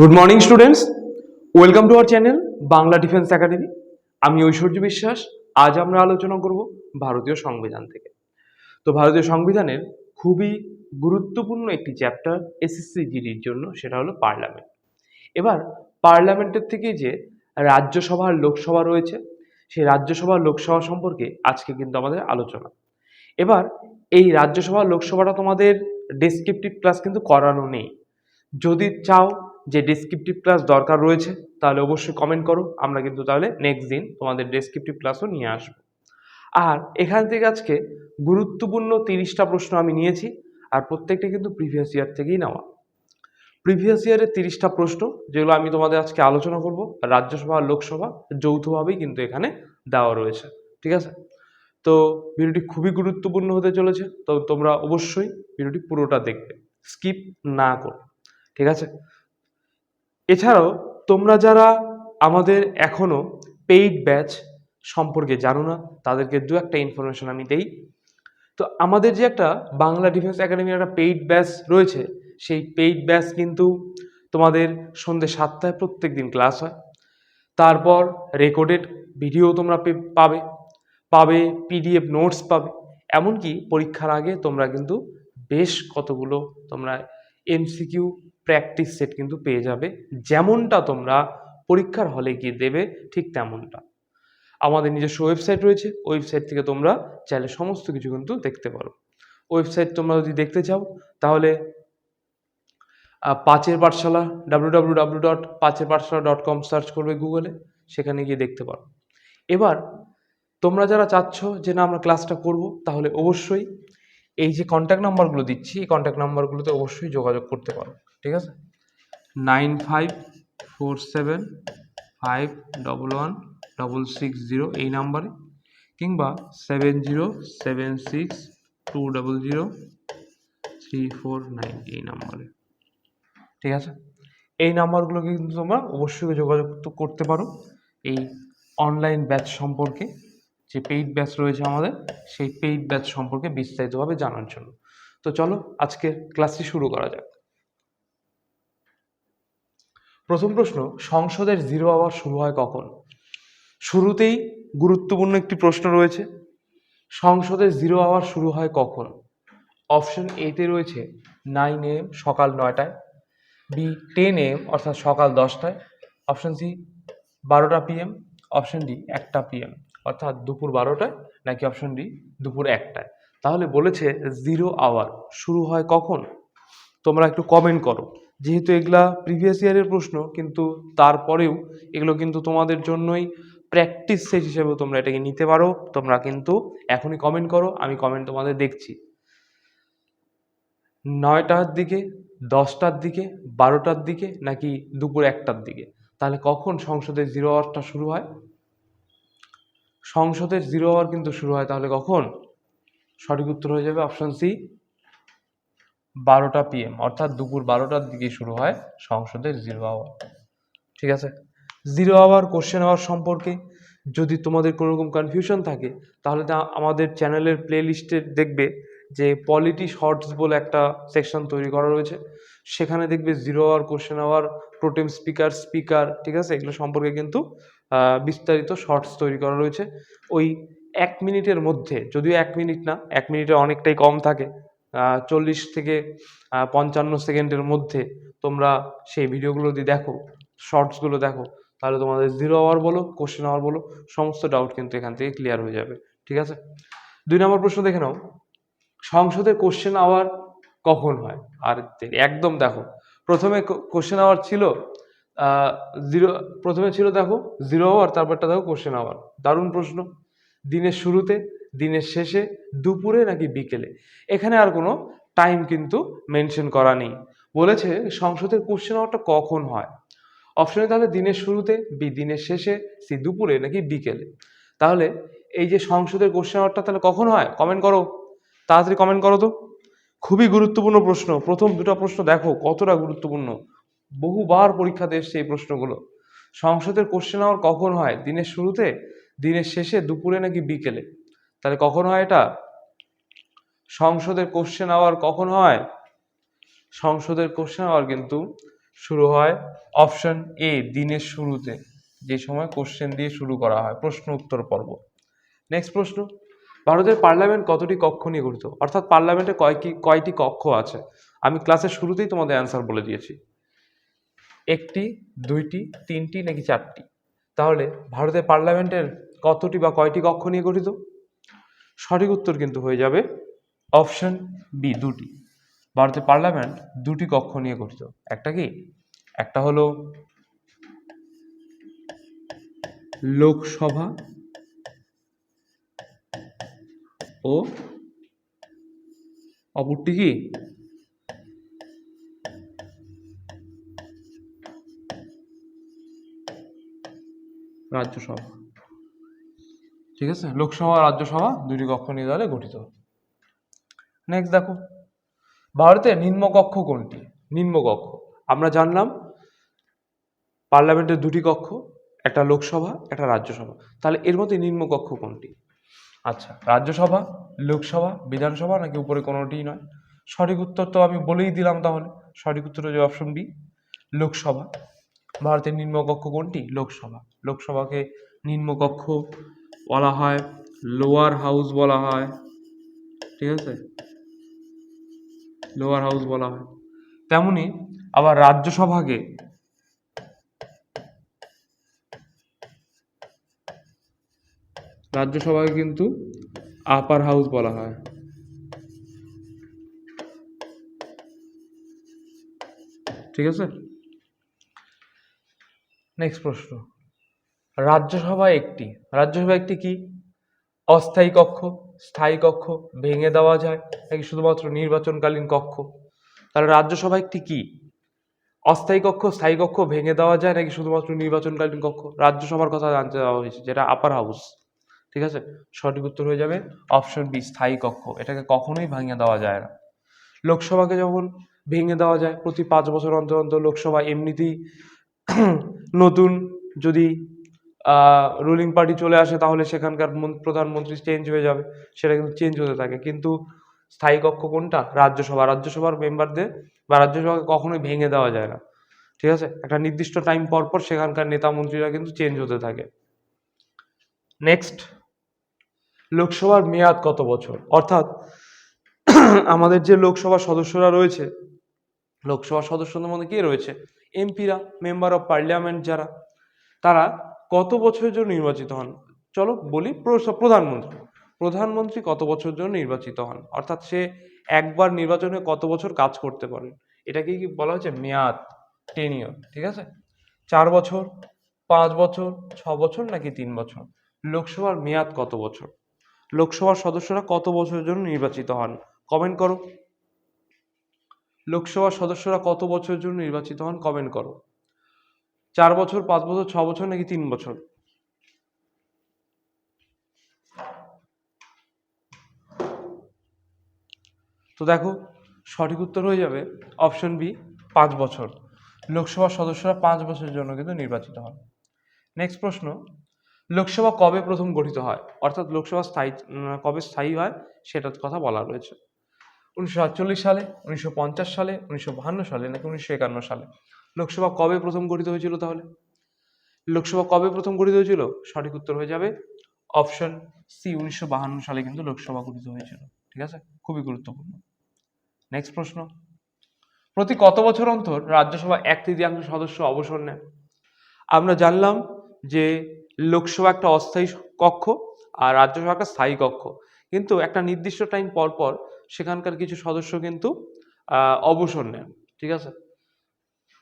Good morning students welcome to our channel Bangla defence academy আমি ঐশ্বর্য বিশ্বাস। আজ আমরা আলোচনা করব ভারতীয় সংবিধান থেকে। তো ভারতীয় সংবিধানের খুবই গুরুত্বপূর্ণ একটি চ্যাপ্টার এসএসসি জিডির জন্য, সেটা হলো পার্লামেন্ট এবার পার্লামেন্টের থেকে যে রাজ্যসভা আর লোকসভা রয়েছে, সেই রাজ্যসভা, লোকসভা সম্পর্কে আজকে কিন্তু আমাদের আলোচনা। এবার, এই রাজ্যসভা, লোকসভাটা তোমাদের ডেসক্রিপটিভ ক্লাস কিন্তু করানো নেই। যদি চাও যে ডেসক্রিপটিভ ক্লাস দরকার রয়েছে, তাহলে অবশ্যই কমেন্ট করো। আমরা কিন্তু তাহলে নেক্সট দিন তোমাদের ডেসক্রিপটিভ ক্লাসও নিয়ে আসব। আর এখান থেকে আজকে গুরুত্বপূর্ণ তিরিশটা প্রশ্ন আমি নিয়েছি, আর প্রত্যেকটা কিন্তু প্রিভিয়াস ইয়ার থেকেই নেওয়া। প্রিভিয়াস ইয়ারের তিরিশটা প্রশ্ন, যেগুলো আমি তোমাদের আজকে আলোচনা করব, রাজ্যসভা আর লোকসভা, যৌথভাবেই কিন্তু এখানে দেওয়া রয়েছে। ঠিক আছে? তো ভিডিওটি খুবই গুরুত্বপূর্ণ হতে চলেছে, তো তোমরা অবশ্যই ভিডিওটি পুরোটা দেখবে। স্কিপ না করো। ঠিক আছে? এছাড়াও, তোমরা যারা আমাদের এখনও পেইড ব্যাচ সম্পর্কে জানো না, তাদেরকে দু একটা ইনফরমেশন আমি দেই। তো আমাদের যে একটা বাংলা ডিফেন্স একাডেমির একটা পেইড ব্যাচ রয়েছে, সেই পেইড ব্যাচ কিন্তু তোমাদের সন্ধ্যে সাতটায় প্রত্যেক দিন ক্লাস হয়। তারপর রেকর্ডেড ভিডিও তোমরা পাবে পাবে পিডিএফ নোটস পাবে। এমনকি পরীক্ষার আগে তোমরা কিন্তু বেশ কতগুলো তোমরা এমসিকিউ প্র্যাকটিস সেট কিন্তু পেয়ে যাবে। যেমনটা তোমরা পরীক্ষার হলে গিয়ে দেবে, ঠিক তেমনটা। আমাদের নিজস্ব ওয়েবসাইট রয়েছে ওয়েবসাইট থেকে তোমরা চাইলে সমস্ত কিছু কিন্তু দেখতে পারো। ওয়েবসাইট তোমরা যদি দেখতে চাও, তাহলে পাঁচের পাঠশালা ডাব্লু ডাব্লু ডাব্লু ডট পাঁচের পাঠশালা ডট কম সার্চ করবে গুগলে সেখানে গিয়ে দেখতে পারো। এবার, তোমরা যারা চাচ্ছ যে না, আমরা ক্লাসটা করব, তাহলে অবশ্যই এই যে কন্ট্যাক্ট নাম্বারগুলো দিচ্ছি, এই কন্ট্যাক্ট নাম্বারগুলোতে অবশ্যই যোগাযোগ করতে পারো। ঠিক আছে? Nine five four seven five double one double six zero এই নাম্বারে কিংবা seven zero seven six two double zero three four nine এই নাম্বারে। ঠিক আছে? এই নাম্বারগুলোকে কিন্তু তোমরা অবশ্যই যোগাযোগ করতে পারো। এই অনলাইন ব্যাচ সম্পর্কে যে পেইড ব্যাচ রয়েছে আমাদের, সেই পেইড ব্যাচ সম্পর্কে বিস্তারিতভাবে জানার জন্য। তো চলো আজকে ক্লাসটি শুরু করা যাক। প্রথম প্রশ্ন, সংসদের জিরো আওয়ার শুরু হয় কখন? শুরুতেই গুরুত্বপূর্ণ একটি প্রশ্ন রয়েছে, সংসদের জিরো আওয়ার শুরু হয় কখন? অপশন এতে রয়েছে নাইন এম সকাল নয়টায় বি টেন এম অর্থাৎ সকাল দশটায় অপশন সি বারোটা পিএম অপশন ডি একটা পিএম অর্থাৎ দুপুর বারোটায়, নাকি অপশন ডি দুপুর একটায়? তাহলে বলেছে জিরো আওয়ার শুরু হয় কখন? তোমরা একটু কমেন্ট করো। যেহেতু এগুলা প্রিভিয়াস ইয়ারের প্রশ্ন, কিন্তু তারপরেও এগুলো কিন্তু তোমাদের জন্যই প্র্যাকটিস সেট হিসেবে তোমরা এটাকে নিতে পারো। তোমরা কিন্তু এখনই কমেন্ট করো, আমি কমেন্ট তোমাদের দেখছি। নয়টার দিকে, দশটার দিকে, বারোটার দিকে নাকি দুপুর একটার দিকে? তাহলে কখন সংসদের জিরো আওয়ারটা শুরু হয়? সংসদের জিরো আওয়ার কিন্তু শুরু হয়, তাহলে কখন? সঠিক উত্তর হয়ে যাবে অপশান সি বারোটা পিএম অর্থাৎ দুপুর বারোটার দিকে শুরু হয় সংসদের জিরো আওয়ার ঠিক আছে? জিরো আওয়ার কোশ্চেন আওয়ার সম্পর্কে যদি তোমাদের কোনো রকম কনফিউশন থাকে, তাহলে আমাদের চ্যানেলের প্লে লিস্টে দেখবে যে পলিটি শর্টস বলে একটা সেকশন তৈরি করা রয়েছে। সেখানে দেখবে zero hour question hour pro tem speaker speaker ঠিক আছে? এগুলো সম্পর্কে কিন্তু বিস্তারিত শর্টস তৈরি করা রয়েছে। ওই এক মিনিটের মধ্যে, যদিও এক মিনিট না, এক মিনিটে অনেকটাই কম থাকে চল্লিশ থেকে পঞ্চান্ন সেকেন্ডের মধ্যে তোমরা সেই ভিডিওগুলো যদি দেখো, শর্টসগুলো দেখো, তাহলে তোমাদের জিরো আওয়ার বলো কোশ্চেন আওয়ার বলো, সমস্ত ডাউট কিন্তু এখান থেকে ক্লিয়ার হয়ে যাবে, ঠিক আছে? দুই নম্বর প্রশ্ন দেখে নাও সংসদের কোশ্চেন আওয়ার কখন হয়? আর একদম দেখো, প্রথমে কোশ্চেন আওয়ার ছিল জিরো প্রথমে ছিল দেখো জিরো আওয়ার তারপরটা দেখো কোশ্চেন আওয়ার দারুণ প্রশ্ন। দিনের শুরুতে, দিনের শেষে, দুপুরে নাকি বিকেলে। এখানে আর কোনো টাইম কিন্তু মেনশন করা নেই। বলেছে, সংসদের কোশ্চেন আওয়ারটা কখন হয়? অপশনে তাহলে দিনের শুরুতে, বি দিনের শেষে, সি দুপুরে, নাকি বিকেলে? তাহলে এই যে সংসদের কোশ্চেন আওয়ারটা তাহলে কখন হয়? কমেন্ট করো। তাড়াতাড়ি কমেন্ট করো তো। খুবই গুরুত্বপূর্ণ প্রশ্ন। প্রথম দুটো প্রশ্ন দেখো, কতটা গুরুত্বপূর্ণ। বহুবার পরীক্ষাতে এসছে এই প্রশ্নগুলো। সংসদের কোশ্চেন আওয়ার কখন হয়? দিনের শুরুতে দিনের শেষে দুপুরে নাকি বিকেলে? তাহলে কখন হয় এটা? সংসদের কোশ্চেন আওয়ার কখন হয়? সংসদের কোশ্চেন আওয়ার কিন্তু শুরু হয় অপশন এ দিনের শুরুতে। যে সময় কোশ্চেন দিয়ে শুরু করা হয়, প্রশ্ন উত্তর পর্ব। নেক্সট প্রশ্ন। ভারতের পার্লামেন্ট কতটি কক্ষ নিয়ে গঠিত? অর্থাৎ পার্লামেন্টে কয়টি কয়টি কক্ষ আছে? আমি ক্লাসের শুরুতেই তোমাদের অ্যান্সার বলে দিয়েছি। একটি, দুইটি, তিনটি নাকি চারটি? তাহলে ভারতের পার্লামেন্টের কতটি বা কয়টি কক্ষ নিয়ে গঠিত? সঠিক উত্তর কিন্তু হয়ে যাবে অপশন বি দুটি। ভারতের পার্লামেন্ট দুটি কক্ষ নিয়ে গঠিত। একটা কি? একটা হলো লোকসভা ও অপরটি কি? রাজ্যসভা। ঠিক আছে? লোকসভা রাজ্যসভা দুটি কক্ষ নিয়ে দলে গঠিত। নেক্সট দেখো। ভারতের নিম্নকক্ষ কোনটি? নিম্নকক্ষ। আমরা জানলাম পার্লামেন্টের দুটি কক্ষ, একটা লোকসভা, একটা রাজ্যসভা। তাহলে এর মধ্যে নিম্নকক্ষ কোনটি? আচ্ছা রাজ্যসভা, লোকসভা, বিধানসভা নাকি উপরে কোনোটিই নয়? সঠিক উত্তর তো আমি বলেই দিলাম তাহলে। সঠিক উত্তর হচ্ছে অপশন বি লোকসভা। ভারতের নিম্নকক্ষ কোনটি? লোকসভা। লোকসভাকে নিম্নকক্ষ বলা হয় লোয়ার হাউস বলা হয়, ঠিক আছে? লোয়ার হাউস বলা হয়। তেমনি আবার রাজ্যসভাকে রাজ্যসভাকে কিন্তু আপার হাউস বলা হয়। ঠিক আছে? নেক্সট প্রশ্ন। রাজ্যসভা একটি। রাজ্যসভা একটি কি? অস্থায়ী কক্ষ, স্থায়ী কক্ষ, ভেঙে দেওয়া যায়, নাকি শুধুমাত্র নির্বাচনকালীন কক্ষ? তাহলে রাজ্যসভা একটি কি? অস্থায়ী কক্ষ, স্থায়ী কক্ষ, ভেঙে দেওয়া যায়, নাকি শুধুমাত্র নির্বাচনকালীন কক্ষ? রাজ্যসভার কথা জানতে দেওয়া হয়েছে, যেটা আপার হাউস ঠিক আছে? সঠিক উত্তর হয়ে যাবে অপশন বি স্থায়ী কক্ষ। এটাকে কখনোই ভাঙিয়ে দেওয়া যায় না। লোকসভাকে যখন ভেঙে দেওয়া যায়, প্রতি পাঁচ বছর অন্তর অন্তর লোকসভা এমনিতেই নতুন, যদি রুলিং পার্টি চলে আসে, তাহলে সেখানকার প্রধানমন্ত্রী চেঞ্জ হয়ে যাবে, সেটা কিন্তু চেঞ্জ হতে থাকে। কিন্তু স্থায়ী কক্ষ কোনটা? রাজ্যসভা। রাজ্যসভার মেম্বারদের বা রাজ্যসভাকে কখনোই ভেঙে দেওয়া যায় না। ঠিক আছে? একটা নির্দিষ্ট টাইম পর পর সেখানকার নেতা মন্ত্রীরা কিন্তু চেঞ্জ হতে থাকে। নেক্সট লোকসভার মেয়াদ কত বছর? অর্থাৎ আমাদের যে লোকসভা সদস্যরা রয়েছে লোকসভা সদস্যদের মধ্যে কে রয়েছে? এমপিরা মেম্বার অফ পার্লামেন্ট যারা, তারা কত বছরের জন্য নির্বাচিত হন? চলো বলি প্র- প্রধানমন্ত্রী। প্রধানমন্ত্রী কত বছর জন্য নির্বাচিত হন? অর্থাৎ সে একবার নির্বাচনে কত বছর কাজ করতে পারেন? এটাকে কি বলা হচ্ছে মেয়াদ টেনিয়র ঠিক আছে? চার বছর, পাঁচ বছর, ছ বছর নাকি তিন বছর? লোকসভার মেয়াদ কত বছর? লোকসভার সদস্যরা কত বছরের জন্য নির্বাচিত হন? কমেন্ট করো। লোকসভার সদস্যরা কত বছরের জন্য নির্বাচিত হন? কমেন্ট করো। চার বছর, পাঁচ বছর, ছ বছর নাকি তিন বছর? তো দেখো, সঠিক উত্তর হয়ে যাবে অপশন বি পাঁচ বছর। লোকসভার সদস্যরা পাঁচ বছরের জন্য কিন্তু নির্বাচিত হন। নেক্সট প্রশ্ন, লোকসভা কবে প্রথম গঠিত হয়? অর্থাৎ লোকসভা স্থায়ী কবে স্থায়ী হয় সেটার কথা বলা রয়েছে। উনিশশো সাতচল্লিশ সালে, উনিশশো পঞ্চাশ সালে, উনিশশো সালে নাকি উনিশশো একান্ন সালে? লোকসভা কবে প্রথম গঠিত হয়েছিল তাহলে? লোকসভা কবে প্রথম গঠিত হয়েছিল? সঠিক উত্তর হয়ে যাবে অপশন সি উনিশশো বাহান্ন সালে কিন্তু লোকসভা গঠিত হয়েছিল। ঠিক আছে? খুবই গুরুত্বপূর্ণ। নেক্সট প্রশ্ন। প্রতি কত বছর অন্তর রাজ্যসভা এক তৃতীয়াংশ সদস্য অবসর নেয় আমরা জানলাম যে লোকসভা একটা অস্থায়ী কক্ষ আর রাজ্যসভা একটা স্থায়ী কক্ষ। কিন্তু একটা নির্দিষ্ট টাইম পর পর সেখানকার কিছু সদস্য কিন্তু অবসর নেন। ঠিক আছে?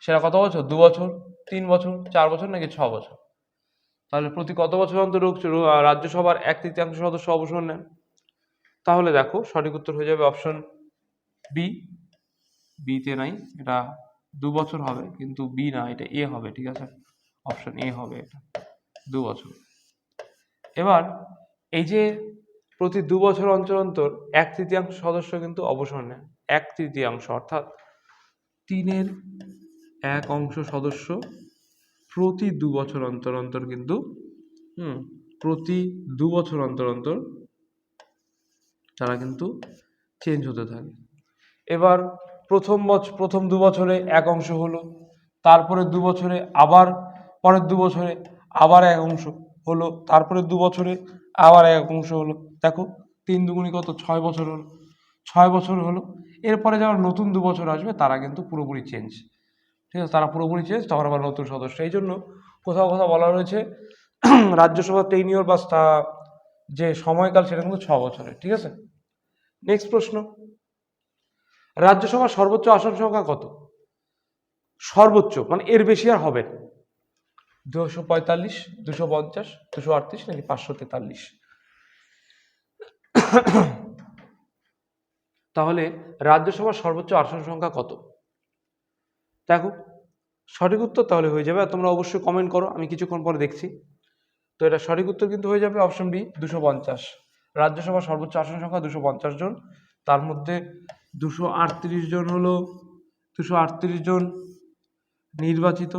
সেটা কত বছর? দু বছর? তিন বছর? চার বছর? নাকি ছ বছর? তাহলে প্রতি কত বছর অন্তর রাজ্যসভার এক তৃতীয়াংশ সদস্য অবসর নেন? তাহলে দেখো, সঠিক উত্তর হয়ে যাবে অপশন বি। বিতে নাই, এটা দু বছর হবে, কিন্তু বি না, এটা এ হবে, ঠিক আছে? অপশন এ হবে এটা, দু বছর। এবার, এই যে প্রতি দু বছর অন্তর অন্তর এক তৃতীয়াংশ সদস্য কিন্তু অবসর নেয় এক তৃতীয়াংশ, অর্থাৎ তিনের এক অংশ সদস্য প্রতি দু বছর অন্তর অন্তর কিন্তু, হুম, প্রতি দু বছর অন্তর অন্তর তারা কিন্তু চেঞ্জ হতে থাকে। এবার প্রথম বছর প্রথম দু বছরে এক অংশ হলো, তারপরে দু বছরে আবার, পরের দু বছরে আবার এক অংশ হলো, তারপরে দু বছরে আবার এক অংশ হলো। দেখো, তিন দুগুণি কত? ছয় বছর হলো। ছয় বছর হলো। এরপরে যারা নতুন দু বছর আসবে, তারা কিন্তু পুরোপুরি চেঞ্জ ঠিক আছে, তারা পুরোপুরি চেঞ্জ তখন আবার নতুন সদস্য। এই জন্য কোথাও কোথাও বলা রয়েছে রাজ্যসভার টেনিওর বা যে সময়কাল সেটা কিন্তু ছ বছরের, ঠিক আছে? নেক্সট প্রশ্ন। রাজ্যসভার সর্বোচ্চ আসন সংখ্যা কত? সর্বোচ্চ মানে এর বেশি আর হবে না। দুশো পঁয়তাল্লিশ, দুশো পঞ্চাশ, দুশো আটত্রিশ নাকি পাঁচশো তেতাল্লিশ? তাহলে রাজ্যসভার সর্বোচ্চ আসন সংখ্যা কত? দেখো, সঠিক উত্তর তাহলে হয়ে যাবে। আর তোমরা অবশ্যই কমেন্ট করো, আমি কিছুক্ষণ পরে দেখছি। তো এটা সঠিক উত্তর কিন্তু হয়ে যাবে অপশন বি দুশো পঞ্চাশ। রাজ্যসভার সর্বোচ্চ আসন সংখ্যা দুশো পঞ্চাশ জন। তার মধ্যে দুশো আটত্রিশ জন হলো, দুশো আটত্রিশ জন নির্বাচিত।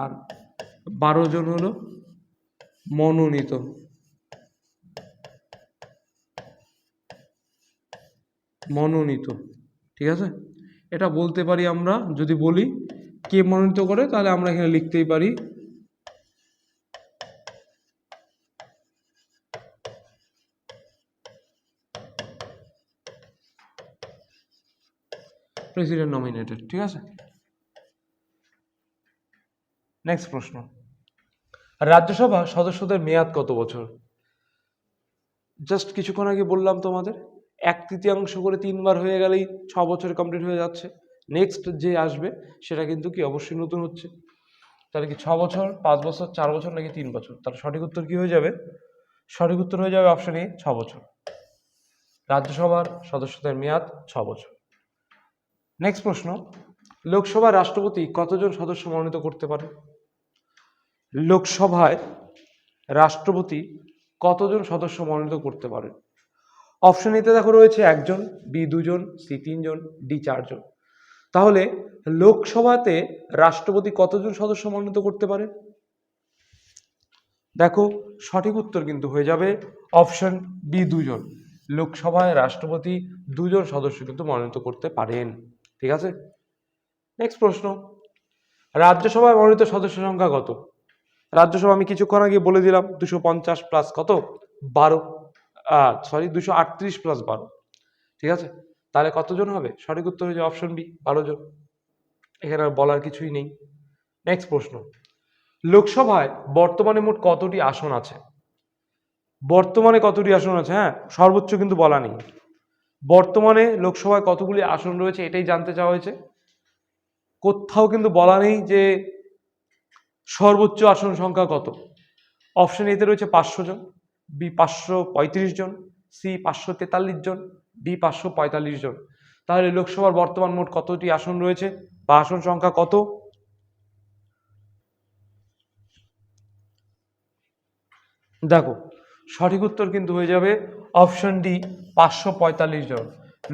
আর বারো জন হলো মনোনীত। মনোনীত, ঠিক আছে? এটা বলতে পারি আমরা, যদি বলি কে মনোনীত করে, তাহলে আমরা এখানে লিখতেই পারি প্রেসিডেন্ট নমিনেটেড ঠিক আছে? নেক্সট প্রশ্ন. রাজ্যসভা সদস্যদের মেয়াদ কত বছর? জাস্ট কিছুক্ষণ আগে বললাম তোমাদের। এক তৃতীয়াংশ করে তিনবার হয়ে গেলেই ছ বছর কমপ্লিট হয়ে যাচ্ছে। নেক্সট যে আসবে, সেটা কিন্তু কি অবশ্যই নতুন হচ্ছে। তাহলে কি ছ বছর, পাঁচ বছর, চার বছর নাকি তিন বছর? তার সঠিক উত্তর কি হয়ে যাবে? সঠিক উত্তর হয়ে যাবে অপশন এ ছ বছর। রাজ্যসভার সদস্যদের মেয়াদ ছ বছর। নেক্সট প্রশ্ন লোকসভার রাষ্ট্রপতি কতজন সদস্য মনোনীত করতে পারে? লোকসভায় রাষ্ট্রপতি কতজন সদস্য মনোনীত করতে পারে অপশন এতে দেখো রয়েছে একজন বি দুজন সি তিনজন ডি চারজন। তাহলে লোকসভাতে রাষ্ট্রপতি কতজন সদস্য মনোনীত করতে পারে? দেখো, সঠিক উত্তর কিন্তু হয়ে যাবে অপশন বি দুজন। লোকসভায় রাষ্ট্রপতি দুজন সদস্য কিন্তু মনোনীত করতে পারেন। ঠিক আছে? নেক্সট প্রশ্ন। রাজ্যসভায় মনোনীত সদস্য সংখ্যা কত? রাজ্যসভা আমি কিছুক্ষণ আগে বলে দিলাম, দুশো পঞ্চাশ প্লাস কত? বারো। সরি দুশো আটত্রিশ প্লাস বারো। ঠিক আছে? তাহলে কতজন হবে? সঠিক উত্তর হয়ে যাবে অপশন বি বারো জন। এখানে আর বলার কিছুই নেই। নেক্সট প্রশ্ন। লোকসভায় বর্তমানে মোট কতটি আসন আছে? বর্তমানে কতটি আসন আছে? হ্যাঁ সর্বোচ্চ কিন্তু বলা নেই। বর্তমানে লোকসভায় কতগুলি আসন রয়েছে এটাই জানতে চাওয়া হয়েছে। কোথাও কিন্তু বলা নেই যে সর্বোচ্চ আসন সংখ্যা কত। অপশন এতে রয়েছে পাঁচশো জন। বি পাঁচশো পঁয়ত্রিশ জন সি পাঁচশো তেতাল্লিশ জন ডি পাঁচশো পঁয়তাল্লিশ জন। তাহলে লোকসভার বর্তমান মোট কতটি আসন রয়েছে? বা আসন সংখ্যা কত? দেখো, সঠিক উত্তর কিন্তু হয়ে যাবে অপশন ডি পাঁচশো পঁয়তাল্লিশ জন।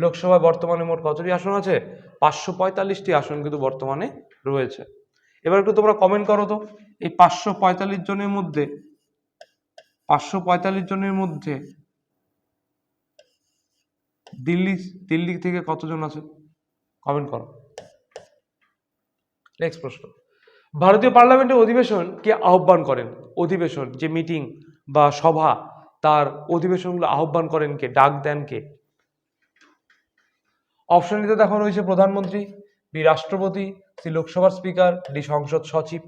লোকসভায় বর্তমানে মোট কতটি আসন আছে? পাঁচশো পঁয়তাল্লিশটি আসন কিন্তু বর্তমানে রয়েছে। এবার একটু তোমরা কমেন্ট করো তো। এই পাঁচশো পঁয়তাল্লিশ জনের মধ্যে পাঁচশো পঁয়তাল্লিশ জনের মধ্যে দিল্লি দিল্লি থেকে কতজন আছে? কমেন্ট করো। নেক্সট প্রশ্ন। ভারতীয় পার্লামেন্টের অধিবেশন কে আহ্বান করেন? অধিবেশন, যে মিটিং বা সভা, তার অধিবেশনগুলো আহ্বান করেন কে? ডাক দেন কে? অপশনটিতে দেখো রয়েছে প্রধানমন্ত্রী, বি রাষ্ট্রপতি, সি লোকসভার স্পিকার ডি সংসদ সচিব।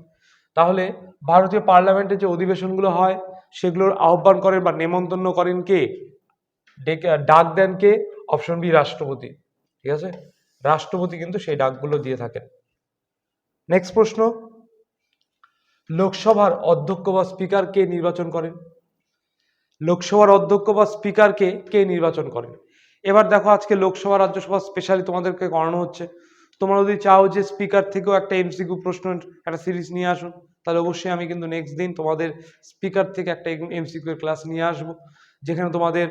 তাহলে ভারতীয় পার্লামেন্টে যে অধিবেশনগুলো হয়, সেগুলোর আহ্বান করেন বা নেমন্তন্ন করেন কে? ডাক দেন কে? অপশন বি, রাষ্ট্রপতি। ঠিক আছে? রাষ্ট্রপতি কিন্তু সেই ডাকগুলো দিয়ে থাকেন। নেক্সট প্রশ্ন। লোকসভার অধ্যক্ষ বা স্পিকার কে নির্বাচন করেন? লোকসভার অধ্যক্ষ বা স্পিকারকে কে নির্বাচন করেন? এবার দেখো আজকে লোকসভা, রাজ্যসভা স্পেশালি তোমাদেরকে করানো হচ্ছে। তোমরা যদি চাও যে স্পিকার থেকেও একটা এমসিকিউ প্রশ্ন, একটা সিরিজ নিয়ে আসো, তাহলে অবশ্যই আমি কিন্তু নেক্সট দিন তোমাদের স্পিকার থেকে একটা এমসিকিউ ক্লাস নিয়ে আসব, যেখানে তোমাদের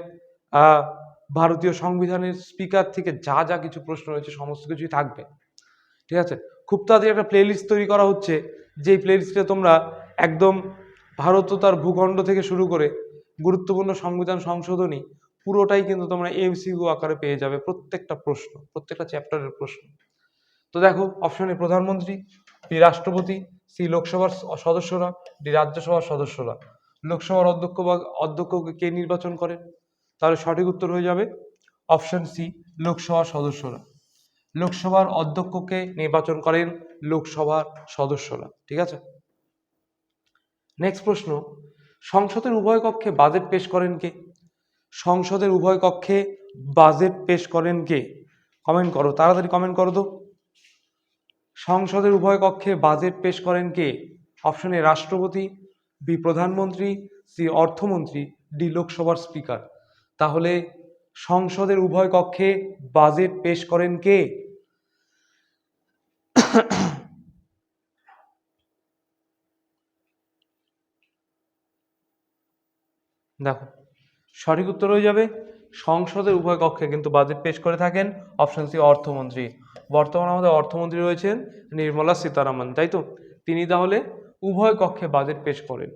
ভারতীয় সংবিধানের স্পিকার থেকে যা যা কিছু প্রশ্ন রয়েছে, সমস্ত কিছুই থাকবে। ঠিক আছে? খুব তাড়াতাড়ি একটা প্লেলিস্ট তৈরি করা হচ্ছে, যেই প্লেলিস্টে তোমরা একদম ভারত ও তার ভূখণ্ড থেকে শুরু করে গুরুত্বপূর্ণ সংবিধান সংশোধনী, পুরোটাই কিন্তু তোমরা এমসিকিউ আকারে পেয়ে যাবে প্রত্যেকটা প্রশ্ন, প্রত্যেকটা চ্যাপ্টারের প্রশ্ন। তো দেখো অপশনে প্রধানমন্ত্রী বি রাষ্ট্রপতি সি লোকসভার সদস্যরা ডি রাজ্যসভার সদস্যরা। লোকসভার অধ্যক্ষ বা অধ্যক্ষকে কে নির্বাচন করেন তাহলে সঠিক উত্তর হয়ে যাবে অপশন সি লোকসভার সদস্যরা। লোকসভার অধ্যক্ষকে নির্বাচন করেন লোকসভার সদস্যরা, ঠিক আছে? নেক্সট প্রশ্ন, সংসদের উভয় কক্ষে বাজেট পেশ করেন কে? সংসদের উভয় কক্ষে বাজেট পেশ করেন কে? কমেন্ট করো, তাড়াতাড়ি কমেন্ট করো তো। সংসদের উভয় কক্ষে বাজেট পেশ করেন কে? অপশন এ রাষ্ট্রপতি, বি প্রধানমন্ত্রী, সি অর্থমন্ত্রী, ডি লোকসভার স্পিকার। তাহলে সংসদের উভয় কক্ষে বাজেট পেশ করেন কে? দেখো, সঠিক উত্তর হয়ে যাবে সংসদের উভয় কক্ষে কিন্তু বাজেট পেশ করে থাকেন অপশন সি অর্থমন্ত্রী। বর্তমানে আমাদের অর্থমন্ত্রী রয়েছেন নির্মলা সীতারামন, তাই তো? তিনি তাহলে উভয় কক্ষে বাজেট পেশ করেন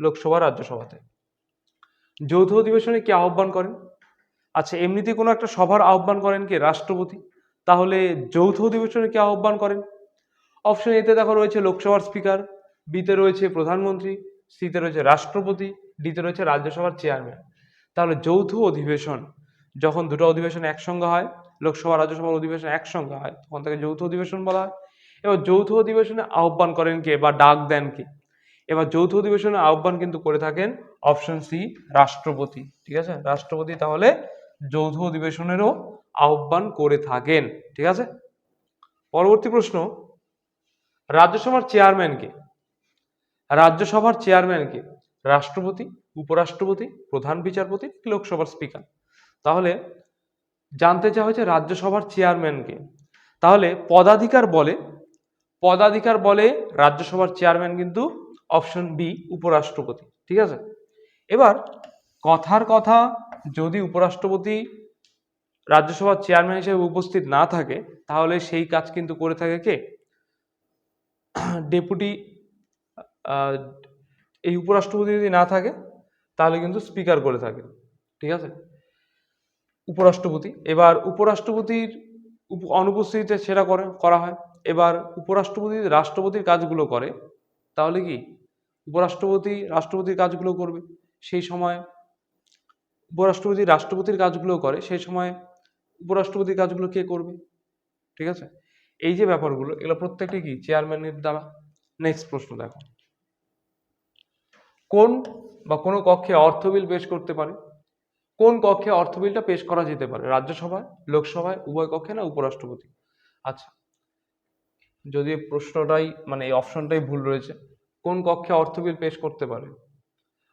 লোকসভা, রাজ্যসভাতে। যৌথ অধিবেশনে কে আহ্বান করেন? আচ্ছা এমনিতে কোনো একটা সভার আহ্বান করেন কে? রাষ্ট্রপতি। তাহলে যৌথ অধিবেশনে কে আহ্বান করেন? অপশন এতে দেখো রয়েছে লোকসভার স্পিকার বিতে রয়েছে প্রধানমন্ত্রী সিতে রয়েছে রাষ্ট্রপতি ডিতে রয়েছে রাজ্যসভার চেয়ারম্যান তাহলে যৌথ অধিবেশন, যখন দুটো অধিবেশন একসঙ্গে হয়, লোকসভা, রাজ্যসভার অধিবেশন একসঙ্গে হয়, তখন তাকে যৌথ অধিবেশন বলা হয়। এবার যৌথ অধিবেশনে আহ্বান করেন কে বা ডাক দেন কে? এবার যৌথ অধিবেশনে আহ্বান কিন্তু করে থাকেন অপশন সি রাষ্ট্রপতি। ঠিক আছে? রাষ্ট্রপতি তাহলে যৌথ অধিবেশনেরও আহ্বান করে থাকেন। ঠিক আছে? পরবর্তী প্রশ্ন, রাজ্যসভার চেয়ারম্যানকে রাজ্যসভার চেয়ারম্যানকে রাষ্ট্রপতি? উপরাষ্ট্রপতি, প্রধান বিচারপতি, লোকসভার স্পিকার। তাহলে জানতে চাওয়া হয়েছে রাজ্যসভার চেয়ারম্যানকে। তাহলে পদাধিকার বলে পদাধিকার বলে রাজ্যসভার চেয়ারম্যান কিন্তু অপশন বি, উপরাষ্ট্রপতি। ঠিক আছে? এবার কথার কথা যদি উপরাষ্ট্রপতি রাজ্যসভার চেয়ারম্যান হিসেবে উপস্থিত না থাকে, তাহলে সেই কাজ কিন্তু করে থাকে কে? ডেপুটি এই উপরাষ্ট্রপতি যদি না থাকে তাহলে কিন্তু স্পিকার করে থাকে, ঠিক আছে? উপরাষ্ট্রপতি, এবার উপরাষ্ট্রপতির উপ- অনুপস্থিতিতে সেটা করে, করা হয়। এবার উপরাষ্ট্রপতি রাষ্ট্রপতির কাজগুলো করে, তাহলে কি? উপরাষ্ট্রপতি রাষ্ট্রপতির কাজগুলো করবে। সেই সময় উপরাষ্ট্রপতি রাষ্ট্রপতির কাজগুলো করে, সেই সময় উপরাষ্ট্রপতির কাজগুলো কে করবে? ঠিক আছে? এই যে ব্যাপারগুলো, এগুলো প্রত্যেকটি কি? চেয়ারম্যানের দ্বারা? নেক্সট প্রশ্ন দেখো। কোন বা কোনো কক্ষে অর্থ বিল পেশ করতে পারে। কোন কক্ষে অর্থ বিলটা পেশ করা যেতে পারে? রাজ্যসভায়, লোকসভায়, উভয় কক্ষে না উপরাষ্ট্রপতি? আচ্ছা যদি প্রশ্নটাই মানে এই অপশনটাই ভুল রয়েছে, কোন কক্ষে অর্থ বিল পেশ করতে পারে?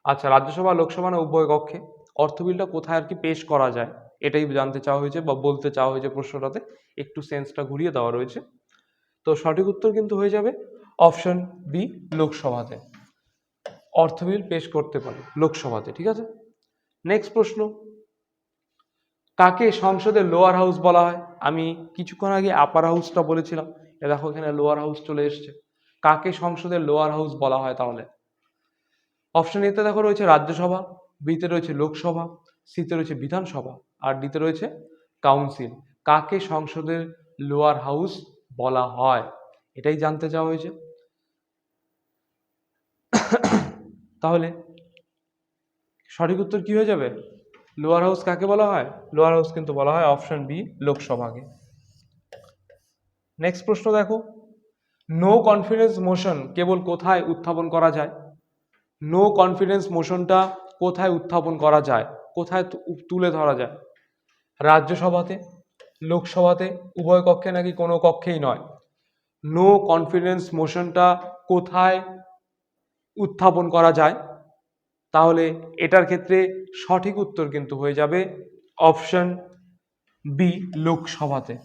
আচ্ছা রাজ্যসভা, লোকসভা না উভয় কক্ষে অর্থ বিলটা কোথায় আর কি পেশ করা যায়? এটাই জানতে চাওয়া হয়েছে বা বলতে চাওয়া হয়েছে প্রশ্নটাতে। একটু সেন্সটা ঘুরিয়ে দেওয়া রয়েছে। তো সঠিক উত্তর কিন্তু হয়ে যাবে অপশন বি, লোকসভাতে। অর্থ বিল পেশ করতে পারে লোকসভাতে, ঠিক আছে? নেক্সট প্রশ্ন। কাকে সংসদের লোয়ার হাউস বলা হয়? আমি কিছুক্ষণ আগে আপার হাউসটা বলেছিলাম। এ দেখো এখানে লোয়ার হাউস চলে এসছে। কাকে সংসদের লোয়ার হাউস বলা হয় তাহলে? অপশন এতে দেখো রয়েছে রাজ্যসভা বিতে রয়েছে লোকসভা সিতে রয়েছে বিধানসভা, আর ডিতে রয়েছে কাউন্সিল কাকে সংসদের লোয়ার হাউস বলা হয়? এটাই জানতে চাওয়া হয়েছে। তাহলে সঠিক উত্তর কি হয়ে যাবে? লোয়ার হাউস কাকে বলা হয়? লোয়ার হাউস কিন্তু বলা হয় অপশন বি লোকসভাকে নেক্সট প্রশ্ন দেখো। নো কনফিডেন্স মোশন কেবল কোথায় উত্থাপন করা যায়? নো কনফিডেন্স মোশনটা কোথায় উত্থাপন করা যায়? কোথায় তুলে ধরা যায়? রাজ্যসভাতে, লোকসভাতে, উভয় কক্ষে নাকি কোনো কক্ষেই নয়? নো কনফিডেন্স মোশনটা কোথায় উত্থাপন করা যায়, তাহলে এটার ক্ষেত্রে সঠিক উত্তর কিন্তু হয়ে যাবে অপশন বি লোকসভাতে।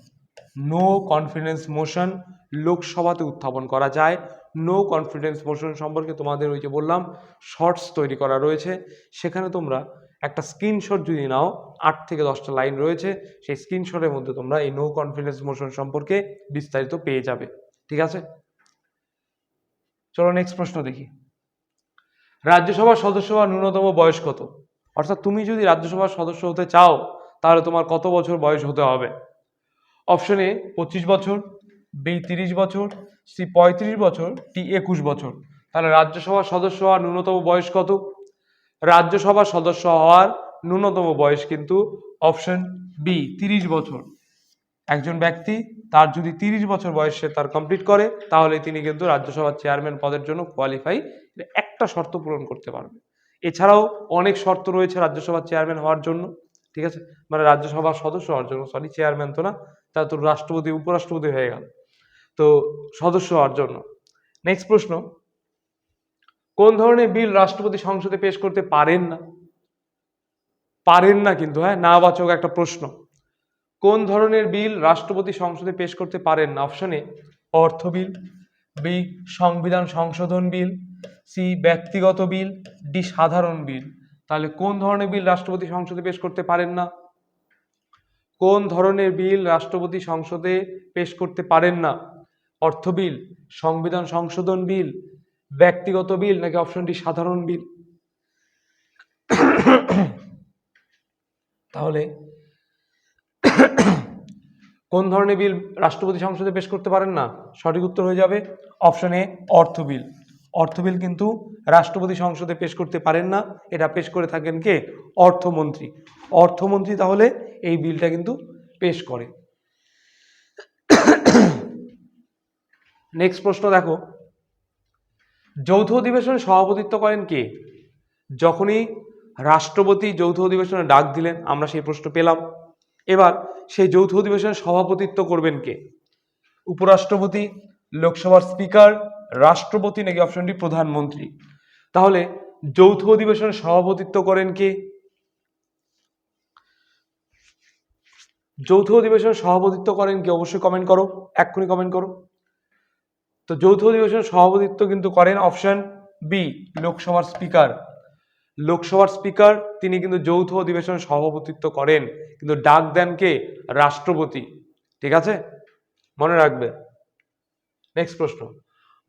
নো কনফিডেন্স মোশন লোকসভাতে উত্থাপন করা যায়। নো কনফিডেন্স মোশন সম্পর্কে তোমাদের ওই যে বললাম শর্টস তৈরি করা রয়েছে। সেখানে তোমরা একটা স্ক্রিনশট যদি নাও, আট থেকে দশটা লাইন রয়েছে, সেই স্ক্রিনশটের মধ্যে তোমরা এই নো কনফিডেন্স মোশন সম্পর্কে বিস্তারিত পেয়ে যাবে। ঠিক আছে? চলো নেক্সট প্রশ্ন দেখি। রাজ্যসভার সদস্য হওয়ার ন্যূনতম বয়স কত? অর্থাৎ তুমি যদি রাজ্যসভার সদস্য হতে চাও, তাহলে তোমার কত বছর বয়স হতে হবে? অপশন এ, পঁচিশ বছর, বি, তিরিশ বছর, সি, পঁয়ত্রিশ বছর টি একুশ বছর। তাহলে রাজ্যসভার সদস্য হওয়ার ন্যূনতম বয়স কত? রাজ্যসভার সদস্য হওয়ার ন্যূনতম বয়স কিন্তু অপশন বি, তিরিশ বছর। একজন ব্যক্তি তার যদি তিরিশ বছর বয়সে তার কমপ্লিট করে, তাহলে তিনি কিন্তু রাজ্যসভার চেয়ারম্যান পদের জন্য কোয়ালিফাই একটা শর্ত পূরণ করতে পারবে। এছাড়াও অনেক শর্ত রয়েছে রাজ্যসভার চেয়ারম্যান হওয়ার জন্য, ঠিক আছে? মানে রাজ্যসভার সদস্য হওয়ার জন্য সরি চেয়ারম্যান তো না, তা তো রাষ্ট্রপতি, উপরাষ্ট্রপতি হয়ে গেল। তো সদস্য হওয়ার জন্য। নেক্সট প্রশ্ন, কোন ধরনের বিল রাষ্ট্রপতি সংসদে পেশ করতে পারেন না? পারেন না কিন্তু হ্যাঁ না বাচক একটা প্রশ্ন। কোন ধরনের বিল রাষ্ট্রপতি সংসদে পেশ করতে পারেন? না অপশনে অর্থ বিল বি সংবিধান সংশোধন বিল সি ব্যক্তিগত বিল ডি সাধারণ বিল। তাহলে কোন ধরনের বিল রাষ্ট্রপতি সংসদে পেশ করতে পারেন না? কোন ধরনের বিল রাষ্ট্রপতি সংসদে পেশ করতে পারেন না? অর্থ বিল, সংবিধান সংশোধন বিল, ব্যক্তিগত বিল, নাকি অপশনটি সাধারণ বিল? তাহলে কোন ধরনের বিল রাষ্ট্রপতি সংসদে পেশ করতে পারেন না? সঠিক উত্তর হয়ে যাবে অপশন এ, অর্থ বিল। অর্থ বিল কিন্তু রাষ্ট্রপতি সংসদে পেশ করতে পারেন না। এটা পেশ করে থাকেন কে? অর্থমন্ত্রী। অর্থমন্ত্রী তাহলে এই বিলটা কিন্তু পেশ করে। নেক্সট প্রশ্ন দেখো। যৌথ অধিবেশনে সভাপতিত্ব করেন কে? যখনই রাষ্ট্রপতি যৌথ অধিবেশনে ডাক দিলেন, আমরা সেই প্রশ্ন পেলাম। এবার সেই যৌথ অধিবেশনে সভাপতিত্ব করবেন কে? উপরাষ্ট্রপতি, লোকসভার স্পিকার, রাষ্ট্রপতি নাকি অপশনটি প্রধানমন্ত্রী? তাহলে যৌথ অধিবেশনে সভাপতিত্ব করেন কে? যৌথ অধিবেশনে সভাপতিত্ব করেন কে? অবশ্যই কমেন্ট করো, এক্ষুনি কমেন্ট করো। তো যৌথ অধিবেশনের সভাপতিত্ব কিন্তু করেন অপশন বি লোকসভার স্পিকার। লোকসভার স্পিকার, তিনি কিন্তু যৌথ অধিবেশন সভাপতিত্ব করেন। কিন্তু ডাক দেন কে? রাষ্ট্রপতি। ঠিক আছে? মনে রাখবে। নেক্সট প্রশ্ন।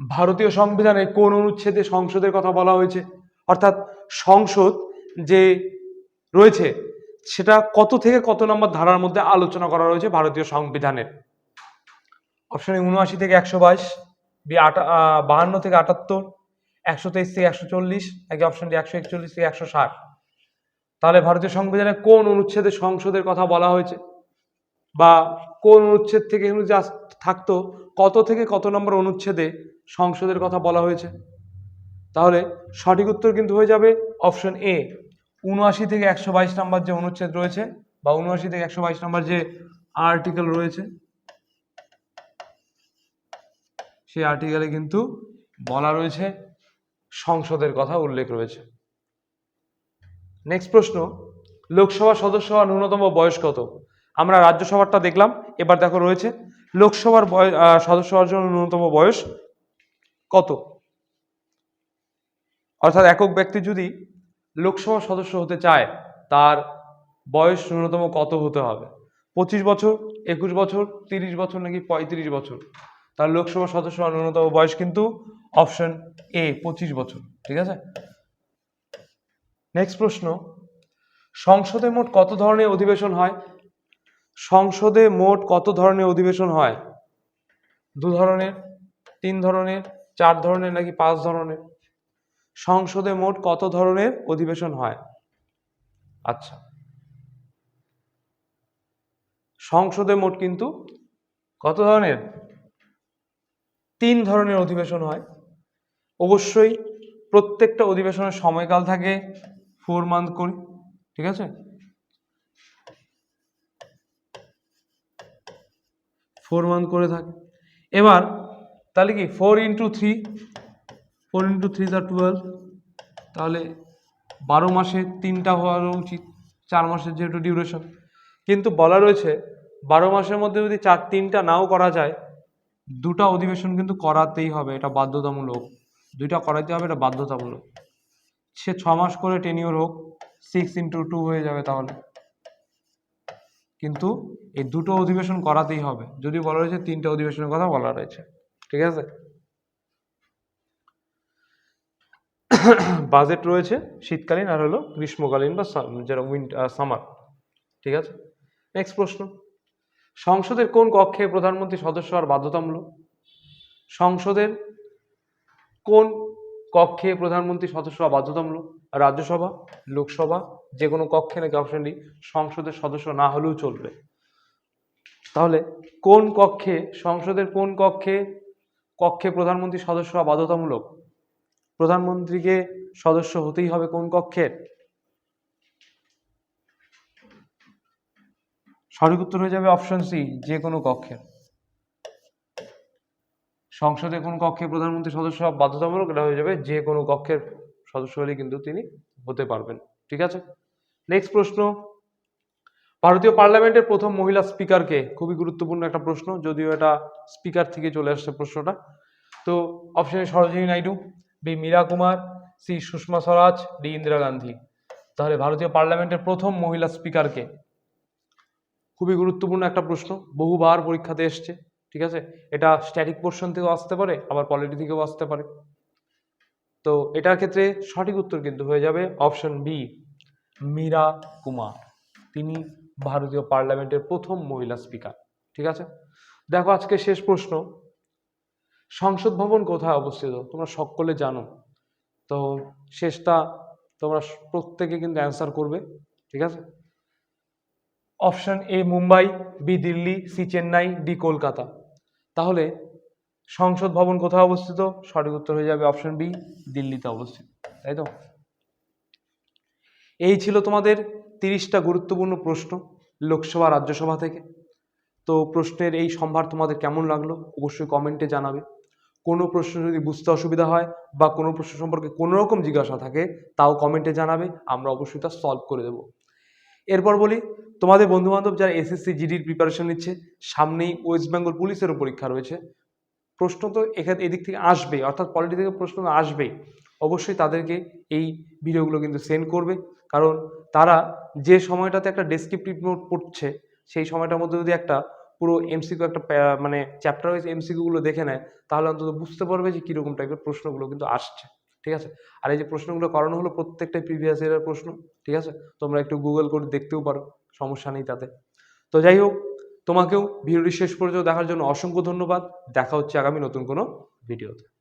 ভারতীয় সংবিধানে কোন অনুচ্ছেদে সংসদের কথা বলা হয়েছে? অর্থাৎ সংসদ যে রয়েছে, সেটা কত থেকে কত নম্বর ধারার মধ্যে আলোচনা করা রয়েছে ভারতীয় সংবিধানের অপশন উনআশি থেকে একশো বাইশ আটা বাহান্ন থেকে আটাত্তর একশো তেইশ থেকে একশো চল্লিশ নাকি অপশনটি একশো একচল্লিশ থেকে একশো ষাট তাহলে ভারতীয় সংবিধানে কোন অনুচ্ছেদে সংসদের কথা বলা হয়েছে? বা কোন অনুচ্ছেদ থেকে যা থাকতো? কত থেকে কত নম্বর অনুচ্ছেদে সংসদের কথা বলা হয়েছে? তাহলে সঠিক উত্তর কিন্তু হয়ে যাবে অপশন এ উনআশি থেকে একশো বাইশ নম্বর যে অনুচ্ছেদ রয়েছে বা উনআশি থেকে একশো বাইশ নম্বর যে আর্টিকেল রয়েছে, সেই আর্টিকেলে কিন্তু বলা রয়েছে সংসদের কথা উল্লেখ রয়েছে। নেক্সট প্রশ্ন লোকসভার সদস্য হওয়ার ন্যূনতম বয়স কত? আমরা রাজ্যসভারটা দেখলাম, এবার দেখো রয়েছে, লোকসভার সদস্য হওয়ার জন্য ন্যূনতম বয়স কত? অর্থাৎ একক ব্যক্তি যদি লোকসভার সদস্য হতে চায়, তার বয়স ন্যূনতম কত হতে হবে? পঁচিশ বছর, একুশ বছর, তিরিশ বছর নাকি পঁয়ত্রিশ বছর? তার লোকসভা সদস্য হওয়ার ন্যূনতম বয়স কিন্তু অপশন এ, পঁচিশ বছর, ঠিক আছে? নেক্সট প্রশ্ন, সংসদে মোট কত ধরনের অধিবেশন হয়? সংসদে মোট কত ধরনের অধিবেশন হয়? দু ধরনের, তিন ধরনের, চার ধরনের, নাকি পাঁচ ধরনের? সংসদে মোট কত ধরনের অধিবেশন হয়? আচ্ছা। সংসদে মোট কিন্তু কত ধরনের? তিন ধরনের অধিবেশন হয়। অবশ্যই প্রত্যেকটা অধিবেশনের সময়কাল থাকে ফোর মান্থ করে, ঠিক আছে? ফোর মান্থ করে থাকে। এবার, তাহলে কি four into three four into three the twelve তাহলে বারো মাসে তিনটা হওয়া উচিত, চার মাসের যেহেতু ডিউরেশন কিন্তু বলা রয়েছে, বারো মাসের মধ্যে যদি চার তিনটা নাও করা যায়, দুটা অধিবেশন কিন্তু করাতেই হবে, এটা বাধ্যতামূলক। দুইটা করাইতে হবে, এটা বাধ্যতামূলক। সে ছ মাস করে টেনিওর হোক সিক্স ইন্টু টু হয়ে যাবে তাহলে। কিন্তু এই দুটো অধিবেশন করাতেই হবে। যদি বলা রয়েছে তিনটা অধিবেশনের কথা বলা রয়েছে। ঠিক আছে? বাজেট রয়েছে শীতকালীন আর হলো গ্রীষ্মকালীন বা সাম- যেটা উইন্ট সামার ঠিক আছে? নেক্সট প্রশ্ন। সংসদের কোন কক্ষে প্রধানমন্ত্রী সদস্য হওয়ার বাধ্যতামূলক? সংসদের কোন কক্ষে প্রধানমন্ত্রী সদস্য হওয়া বাধ্যতামূলক? রাজ্যসভা, লোকসভা, যে কোনো কক্ষে নাকি অপশন ডি সংসদের সদস্য না হলেও চলবে। তাহলে কোন কক্ষে, সংসদের কোন কক্ষে কক্ষে প্রধানমন্ত্রী সদস্য বাধ্যতামূলক? প্রধানমন্ত্রীকে সদস্য হতেই হবে কোন কক্ষের? সঠিক উত্তর হয়ে যাবে অপশন সি যে কোনো কক্ষের। সংসদে কোন কক্ষে প্রধানমন্ত্রী সদস্য হওয়া বাধ্যতামূলক, এটা হয়ে যাবে যে কোনো কক্ষের সদস্য হলে কিন্তু তিনি হতে পারবেন। ঠিক আছে? নেক্সট প্রশ্ন। ভারতীয় পার্লামেন্টের প্রথম মহিলা স্পিকারকে, খুবই গুরুত্বপূর্ণ একটা প্রশ্ন, যদিও এটা স্পিকার থেকে চলে আসছে প্রশ্নটা। তো option A Sarojini Naidu, B Meira Kumar, C Sushma Swaraj, D Indira Gandhi. তাহলে ভারতীয় পার্লামেন্টের প্রথম মহিলা স্পিকারকে, খুবই গুরুত্বপূর্ণ একটা প্রশ্ন, বহুবার পরীক্ষাতে এসছে। ঠিক আছে? এটা স্ট্যাটিক পোর্শন থেকেও আসতে পারে, আবার পলিটি থেকেও আসতে পারে। তো এটার ক্ষেত্রে সঠিক উত্তর কিন্তু হয়ে যাবে অপশন বি মীরা কুমার। তিনি ভারতীয় পার্লামেন্টের প্রথম মহিলা স্পিকার ঠিক আছে? দেখো আজকে শেষ প্রশ্ন। সংসদ ভবন কোথায় অবস্থিত? তোমরা সকলে জানো। তো শেষটা তোমরা প্রত্যেকে কিন্তু অ্যান্সার করবে, ঠিক আছে? Option A Mumbai B Delhi C Chennai D Kolkata. তাহলে সংসদ ভবন কোথায় অবস্থিত? সঠিক উত্তর হয়ে যাবে অপশন বি দিল্লিতে অবস্থিত। তাই তো? এই ছিল তোমাদের তিরিশটা গুরুত্বপূর্ণ প্রশ্ন লোকসভা, রাজ্যসভা থেকে। তো প্রশ্নের এই সম্ভার তোমাদের কেমন লাগল অবশ্যই কমেন্টে জানাবে। কোনো প্রশ্ন যদি বুঝতে অসুবিধা হয় বা কোনো প্রশ্ন সম্পর্কে কোনো রকম জিজ্ঞাসা থাকে, তাও কমেন্টে জানাবে। আমরা অবশ্যই তা সলভ করে দেবো। এরপর বলি, তোমাদের বন্ধুবান্ধব যারা এসএসসি জিডির প্রিপারেশন নিচ্ছে, সামনেই ওয়েস্ট বেঙ্গল পুলিশেরও পরীক্ষা রয়েছে। প্রশ্ন তো এখানে এদিক থেকে আসবে অর্থাৎ পলিটি থেকে প্রশ্ন আসবেই। অবশ্যই তাদেরকে এই ভিডিওগুলো কিন্তু সেন্ড করবে। কারণ তারা যে সময়টাতে একটা ডেসক্রিপটিভ নোট পড়ছে, সেই সময়টার মধ্যে যদি একটা পুরো এমসিকিউ একটা মানে চ্যাপ্টার ওয়াইজ এমসিকিউগুলো দেখে নেয়, তাহলে অন্তত বুঝতে পারবে যে কীরকম টাইপের প্রশ্নগুলো কিন্তু আসছে। ঠিক আছে? আর এই যে প্রশ্নগুলো করানো হলো প্রত্যেকটা প্রিভিয়াস ইয়ারের প্রশ্ন, ঠিক আছে? তোমরা একটু গুগল করে দেখতেও পারো, সমস্যা নেই তাতে। তো যাই হোক, তোমাকেও ভিডিওটি শেষ পর্যন্ত দেখার জন্য অসংখ্য ধন্যবাদ। দেখা হচ্ছে আগামী নতুন কোনো ভিডিওতে।